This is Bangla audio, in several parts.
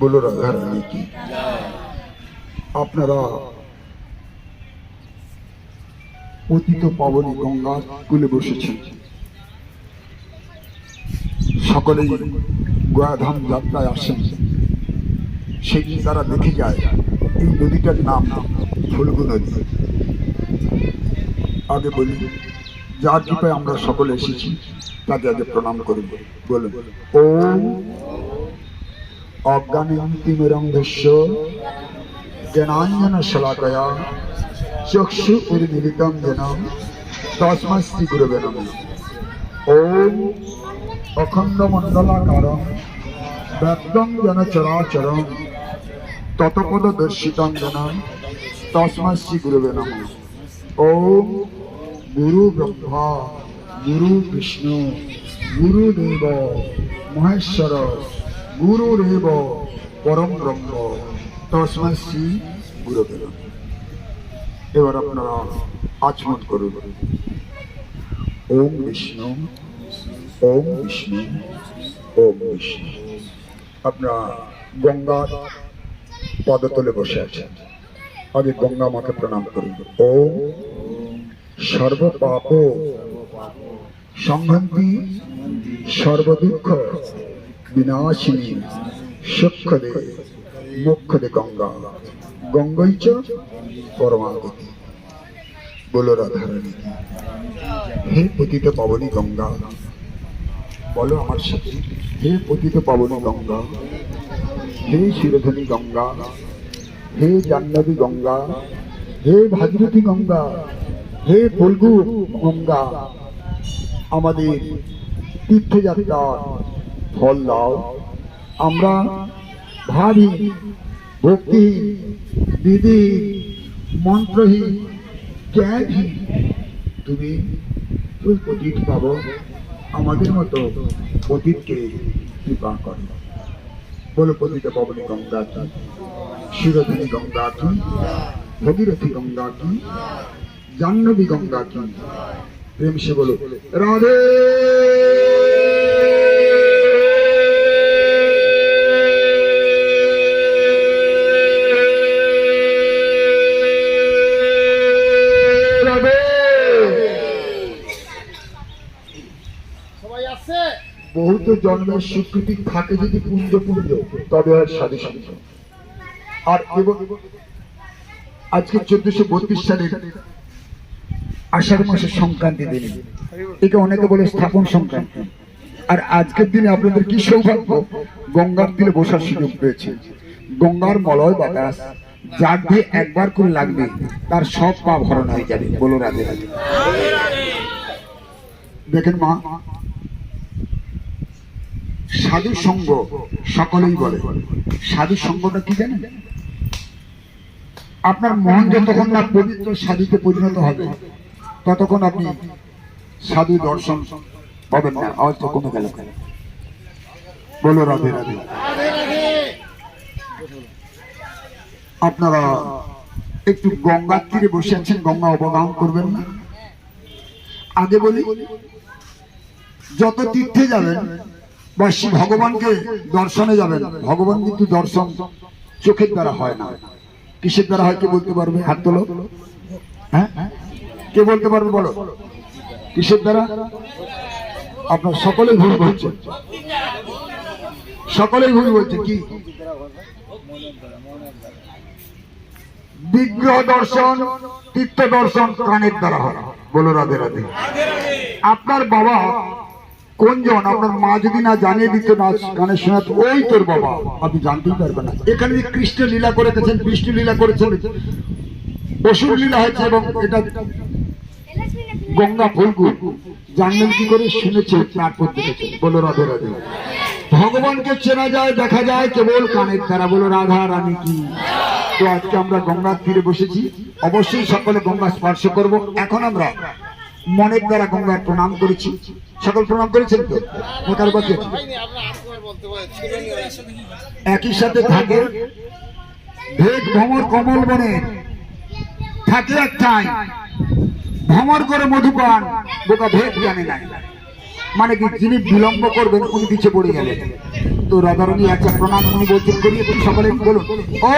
বলো রাধারানী কি আপনারা অতীত পাবনী গঙ্গার কুলে বসেছেন সকলেই গয়াধাম যাত্রায় আসেন সেদিন তারা দেখে যায়, এই নদীটার নাম ফুলগু নদী। আগে বলি, যার কৃপায় আমরা সকলে এসেছি। তাকে আগে প্রণাম করি, বলুন ও অজ্ঞানীতিমিরঙ্গস্য জ্ঞানাঞ্জন শলাকয়া চক্ষু উর্মিলিতম যেন তস্মস্তি গুরবে নম। ওম অখণ্ড মণ্ডলাকারম ব্যক্তং যেন ততপদ দর্শিতং যেন তস্মস্তি গুরবে নম। ওম গুরু ব্রহ্মা গুরু বিষ্ণু গুরুদেব মহেশ্বর গুরুরেব পরম ব্রহ্ম। তস্মৈ শ্রী নমঃ। এবার আপনারা আচমন করুন। ওম বিষ্ণু ওম বিষ্ণু ওম বিষ্ণু। আপনারা গঙ্গার পদতলে বসে আছেন। আগে গঙ্গা মাকে প্রণাম করুন। ওম সর্বপাপ সংহন্তি সর্বদুঃখ, বিনাশিনী, সক্ষদে, মোক্ষদে গঙ্গা। গঙ্গৈচ পরমাগতি। বলো রাধারানী, হে পতিত পাবনী গঙ্গা। বলো আমার সাথে, হে পতিত পাবনী গঙ্গা। হে শিরোধনী গঙ্গা। হে জাহ্নবী গঙ্গা। হে ভাগীরথী গঙ্গা। হে ফল্গু গঙ্গা। আমাদের তীর্থযাত্রার ফল দাও। আমরা ভাবি, ভক্তি, বিধি মন্ত্রহীন জ্ঞানহীন তুমি তুই পতিত পাব, আমাদের মতো পতিতকে কৃপা করো। বলো পতিত পাবনী গঙ্গা কি, শিরোধনী গঙ্গা কি, ভগীরথী গঙ্গা কি, জাহ্নবী গঙ্গা রাধে রাধে সবাই আসছে বহুত জন্মের স্বীকৃতি থাকে যদি পুঞ্জ পুঞ্জ তবে আর সাধু আর এবং আজকে চোদ্দশো বত্রিশ সালের আষাঢ় মাসের সংক্রান্তি দিন। একে অনেকে বলে স্থাপন সংক্রান্তি। আর আজকের দিনে আপনাদের কি সৌভাগ্য? গঙ্গার তীরে বসার সুযোগ পেয়েছে। গঙ্গার মলয় বাতাস, যার দিয়ে একবার করে লাগবে, তার সব পা ভরণ হয়ে যাবে। বলো রাধে রাধে। দেখেন মা, সাধু সঙ্গ সকলেই বলে। সাধু সঙ্গটা কি জানেন? আপনার মন যতক্ষণ না পবিত্র সাধুতে পরিণত হবে ততক্ষণ আপনি সাধু দর্শন পাবেন না, আওয়াজ তো কমে গেল। বলো রাধে রাধে। আপনারা একটু গঙ্গার তীরে বসে আছেন, গঙ্গা অবগাহন করবেন না? আগে বলি, যত তীর্থে যাবেন বা শ্রী ভগবানকে দর্শনে যাবেন, ভগবান কিন্তু দর্শন চোখের দ্বারা হয় না। কিসের দ্বারা হয় কে বলতে পারবে হাত তোলো? হ্যাঁ? কে বলতে পারবে বলো? কিসের দ্বারা? আপনার সকলেই ভুল বলছে। সকলেই ভুল বলছে, কি? বিগ্রহ দর্শন, তীর্থ দর্শন কানের দ্বারা হয়। বলো রাধে রাধে। আপনার বাবা কোনজন আপনার মা যদি না জানিয়ে দিত না গানের শোনাত ওই তোর বাবা। আপনি জানতেই পারবেন না। এখানে যে কৃষ্ণ লীলা করে গেছেন বিষ্ণু লীলা করেছেন অসুর লীলা হয়েছে এবং এটা গঙ্গা ফুলকু জানলেন কি করে? শুনেছে তারপর দেখেছে। বলো, রাধে রাধে। ভগবানকে চেনা যায়, দেখা যায়, কেবল কানের দ্বারা। বলো, রাধা, রানী কি? তো আজকে আমরা গঙ্গার তীরে বসেছি। অবশ্যই সকলে গঙ্গা স্পর্শ করব। এখন আমরা মনের দ্বারা গঙ্গার প্রণাম করেছি। সকল প্রণাম করেছেন তো? ছিল একই সাথে থাকে ভেদ, ভ্রমর, কমল বনে। থাকে একটাই। ভ্রমর করে মধুপান, বোকা ভেদ জানে নাই মানে কি, যিনি বিলম্ব করবেন, উনি পিছিয়ে পড়ে গেলেন তো রাধারণী আচ্ছা প্রণাম, উনি বলছেন করি একটু সকলে, বলুন। ও!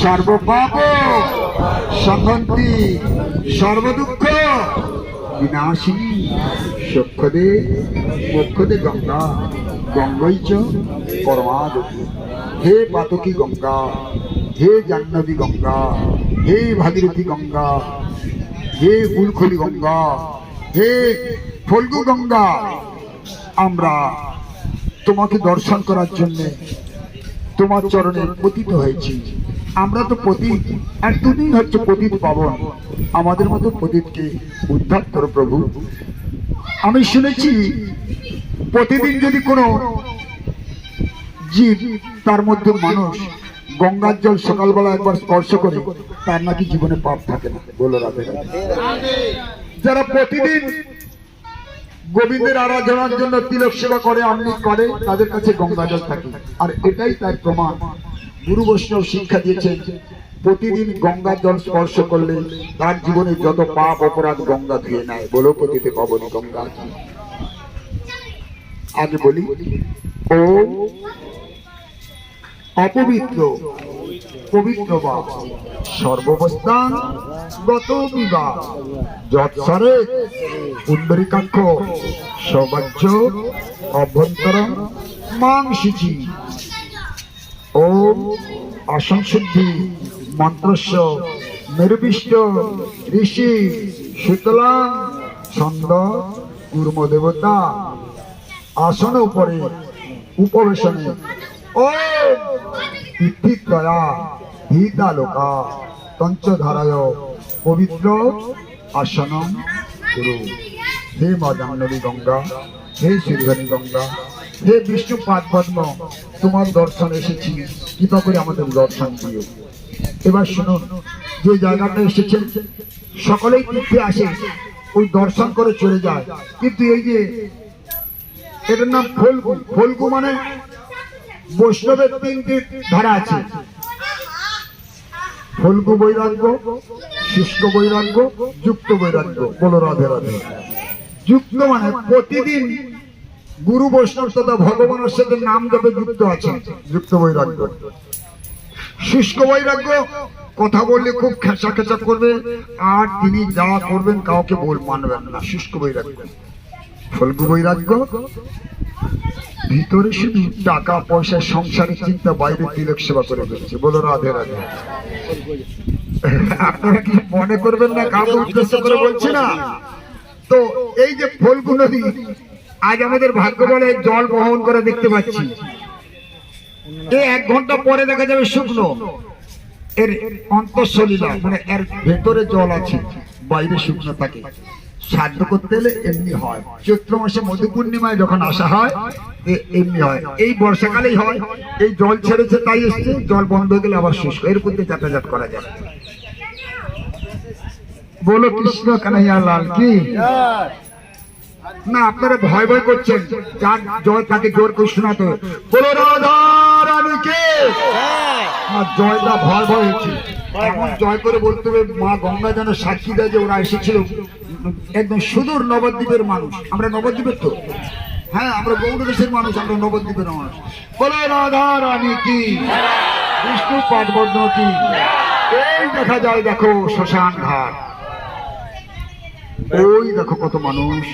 সর্বপাপ সংহন্তি সর্বদুঃখ বিনাশিনী সক্ষদে মোক্ষদে গঙ্গা, গঙ্গৈচ পরমাদতি হে পাতকী গঙ্গা হে জাহ্নবী গঙ্গা, হে ভাগীরথী গঙ্গা, হে ফুলখলি গঙ্গা, হে ফল্গু গঙ্গা, আমরা তোমাকে দর্শন করার জন্য তোমার চরণে পতিত হয়েছি। আমরা তো পতিত আর হচ্ছে পতিত পাবন। আমাদের মতো পতিতকে উদ্ধার করো প্রভু। আমি শুনেছি, প্রতিদিন যদি কোনো জীব তার মধ্যে মানুষ গঙ্গার জল সকালবেলা একবার স্পর্শ করে, তার নাকি জীবনে পাপ থাকে না। বলো রাধে। যারা প্রতিদিন গোবিন্দের আরাধনার জন্য তিলক সেবা করে অমৃত করে, তাদের কাছে গঙ্গা জল থাকে। আর এটাই তার প্রমাণ। গুরু বৈষ্ণব শিক্ষা দিয়েছেন, প্রতিদিন গঙ্গার জল স্পর্শ করলে তার জীবনে যত পাপ অপরাধ গঙ্গা ধুয়ে নেয়। বলো পতিতে পাবনি গঙ্গা। আগে বলি ও অপবিত্র, পবিত্র বা সর্ববস্থান গত বিবাহ যৎসরে পুণ্ডরিকাক্ষ সৌবাহ্য অভ্যন্তর মাংসিচি। ওম অসংশুদ্ধি মন্ত্রস্য নির্বিষ্ট ঋষি শীতলা ছন্দ কুর্ম দেবতা আসন উপরে উপবেশনে। ও পবিত্র গুরু। হে গঙ্গা হে গঙ্গা, হে বিষ্ণু তোমার দর্শন এসেছি। কৃপা করে আমাদের দর্শন দিও। এবার শুনুন, যে জায়গাটা এসেছেন, সকলেই তীর্থে আসে, ওই দর্শন করে চলে যায়। কিন্তু এই যে, এটার নাম ফলগু। ফলগু মানে বৈষ্ণবের তিনটি ধারা আছে। ফলগু বৈরাগ্য, শুষ্ক বৈরাগ্য, যুক্ত বৈরাগ্য। বলো রাধে রাধে। যুক্ত মানে প্রতিদিন গুরু বৈষ্ণব তথা ভগবানের সাথে নাম জপে যুক্ত আছেন, যুক্ত বৈরাগ্য। শুষ্ক বৈরাগ্য, কথা বললে খুব খেঁচা খেঁচা করবে, আর তিনি যা করবেন কাউকে বল মানবেন না। শুষ্ক বৈরাগ্য। ফলগু বৈরাগ্য ভিতরে শুধু টাকা, পয়সা, সংসারের চিন্তা, বাইরে তিলক সেবা করে দিচ্ছে বলো রাধে রাধে। আপনারা কি মনে করবেন না কাউকে উদ্দেশ্য করে বলছি না? তো এই যে ফলগু নদী, আজ আমাদের ভাগ্য বলে জল বহন করে দেখতে পাচ্ছি। এক ঘণ্টা পরে দেখা যাবে শুকনো। এর অন্তঃসলীলা মানে এর ভেতরে জল আছে, বাইরে শুকনো থাকে। সাধ্য করতে হলে এমনি হয়। চৈত্র মাসে মধু পূর্ণিমায় যখন আসা হয় এমনি হয়। এই বর্ষাকালেই হয়। এই জল ছেড়েছে, তাই এসছে। জল বন্ধ হয়ে গেলে আবার শুষ্ক এর মধ্যে যাতায়াত করা যায়। বলো কৃষ্ণ কানাইয়া লাল কি? না, আপনারা ভয় ভয় করছেন। যার জয় তাকে জোর করে শোনাতে বলো রাধা রানীকে জয়টা ভয় ভয় হচ্ছে। এখন জয় করে বলতে হবে, মা গঙ্গা যেন সাক্ষী দেয় যে ওরা এসেছিল। একদম সুদূর নবদ্বীপের মানুষ। আমরা নবদ্বীপের তো? হ্যাঁ আমরা গৌড় দেশের মানুষ, আমরা নবদ্বীপের মানুষ। বলে রাধা রানী কি? বিষ্ণু পাটবর্ণ কি? এই দেখা যায় দেখো শ্মশান ঘাট। ওই দেখো কত মানুষ।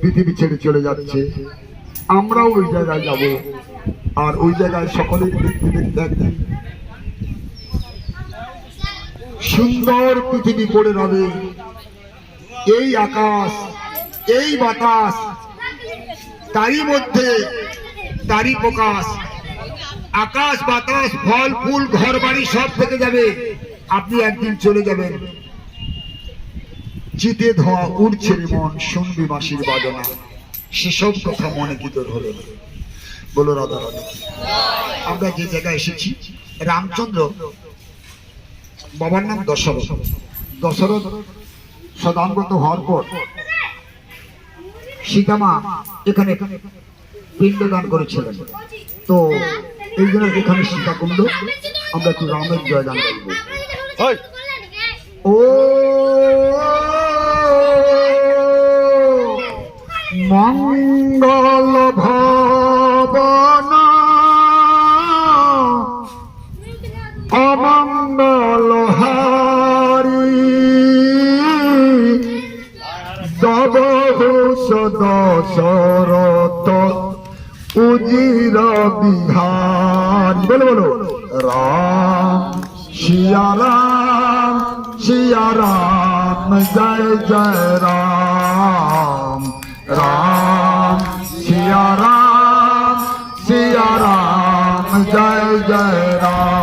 পৃথিবী ছেড়ে চলে যাচ্ছে। আমরাও ওই জায়গায় যাব। আর ওই জায়গায় একদিন সুন্দর পৃথিবী পড়ে রবে। এই আকাশ, এই বাতাস, তারই মধ্যে তারই প্রকাশ। আকাশ, বাতাস, ফল, ফুল ঘর বাড়ি সব থেকে যাবে। আপনি একদিন চলে যাবেন। চিতে ধোয়া উড়ছে মন, শুনবি মাসির বাজনা। সেসব কথা মনে কি তোর হলো বলো রাধা রাধা আমরা যে জায়গায় এসেছি, রামচন্দ্র, বাবার নাম দশরথ। দশরথ সদাঙ্গত হওয়ার পর সীতামা এখানে পিণ্ডদান করেছিলেন। তো এই জন্য এখানে সীতাকুণ্ড। আমরা একটু রামের জয়দান করব। ও মঙ্গল ভবন বিহার বলো বলো। রাম শিয়ারাম শিয়ারাম শিয়া রাম, জয় জয় রাম। রাম শিয়ারাম শিয়ারাম শিয়া রাম, জয় জয় রাম।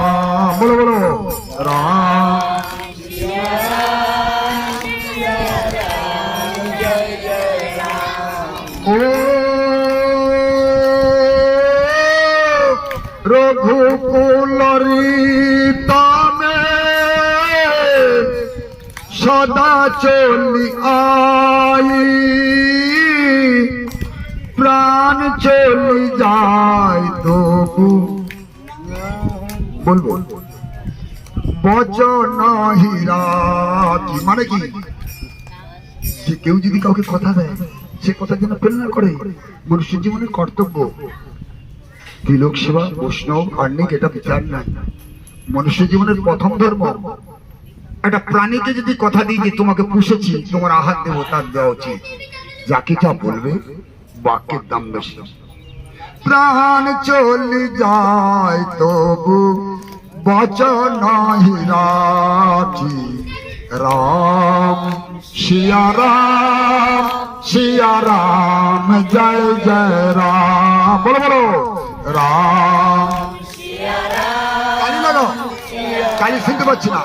চলি আই। প্রাণ চলি যায়, তবু বলব, বচন হীরা মানে কি? যে কেউ যদি কাউকে কথা দেয়, সে কথা যেন না করে। মনুষ্য জীবনের কর্তব্য। তিলক সেবা, বৈষ্ণব আর্নিক এটা বিচার নাই। মনুষ্য জীবনের প্রথম ধর্ম। একটা প্রাণীকে যদি কথা দিই যে তোমাকে পুষেছি তোমার আহার দেবো তার দেওয়া উচিত। যাকে যা বলবে বাক্যের দাম বেশি। প্রাণ চলে যায় তবু বচন হিরাটি রাম শিয়া রাম শিয়া রাম জয় জয় রাম। বলো বলো। রাম। কালি লাগাও। কালি শুনতে পাচ্ছি না।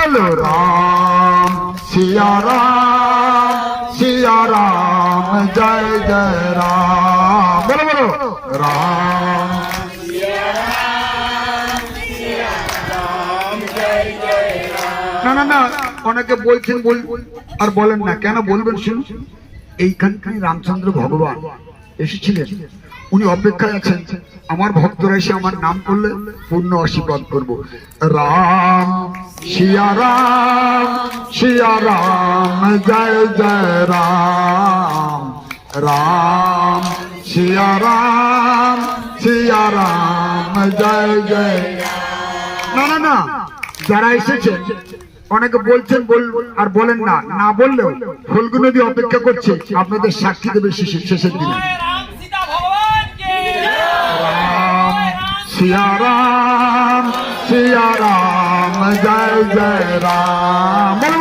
বলো রাম শিয়া রাম শিয়া রাম জয় জয় রাম বলো বলো রাম না না না, অনেকে বলছেন বল, আর বলেন না। কেন বলবেন শুনুন? এইখানকার রামচন্দ্র ভগবান এসেছিলেন। উনি অপেক্ষায় আছেন। আমার ভক্তরা এসে আমার নাম করলে পূর্ণ আশীর্বাদ করব। রাম, শিয়া রাম শিয়া রাম, জয় জয় রাম। রাম, শিয়া রাম শিয়া রাম, জয় জয় না না না, যারা এসেছেন অনেকে বলছেন বল আর বলেন না। না বললেও ফলগু নদী অপেক্ষা করছে। আপনাদের সাক্ষী দেবে শেষে- শেষের দিনে। সিয়া রাম সিয়া রাম জয় জয় রাম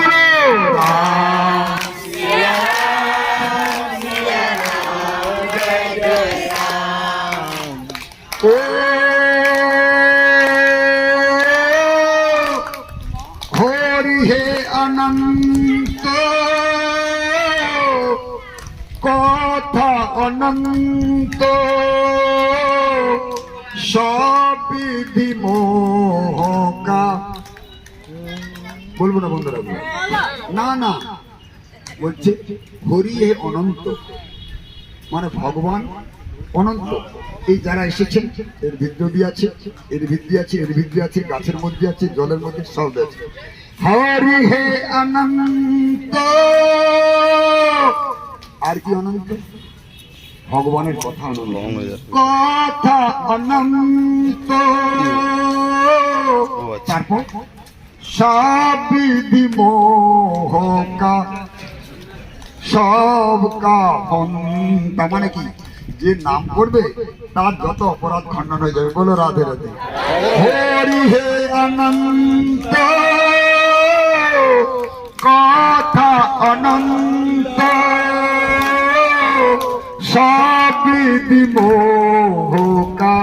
বলব না বন্ধুরা? না না। বলছে হরি হে অনন্ত। মানে ভগবান অনন্ত। এই যারা এসেছেন এর ভিতরে আছে এর ভিত্তি আছে এর ভিত্তি আছে গাছের মধ্যে আছে জলের মধ্যে সব আছে। হরি হে অনন্ত। আর কি অনন্ত? ভগবানের কথা অনন্ত। কথা অনন্ত। তারপর সবিধি মোহকা সব কাহন তার মানে কি? যে নাম করবে, তার যত অপরাধ খণ্ডন হয়ে যাবে। বলো রাধে রাধে। হরি হে অনন্ত, কথা অনন্ত সবিধি মোহকা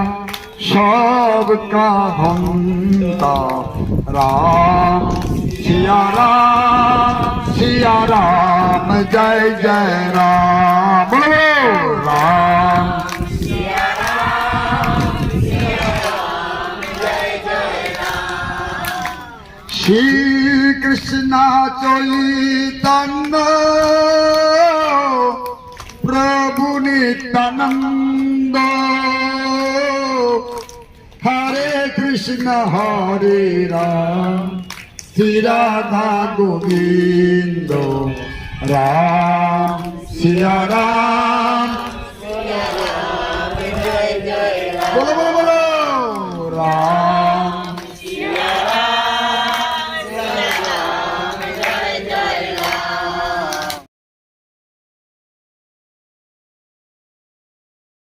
সব কাহন্তা রাম সিয়া রাম সিয়া রাম, জয় জয় রাম। বলো রাম। শ্রী কৃষ্ণ চৈতন্য প্রভু নিত্যানন্দ কৃষ্ণ হরে রাম। শ্রীরাধা গোবিন্দ রাম। সিয়া রাম বলো বলো।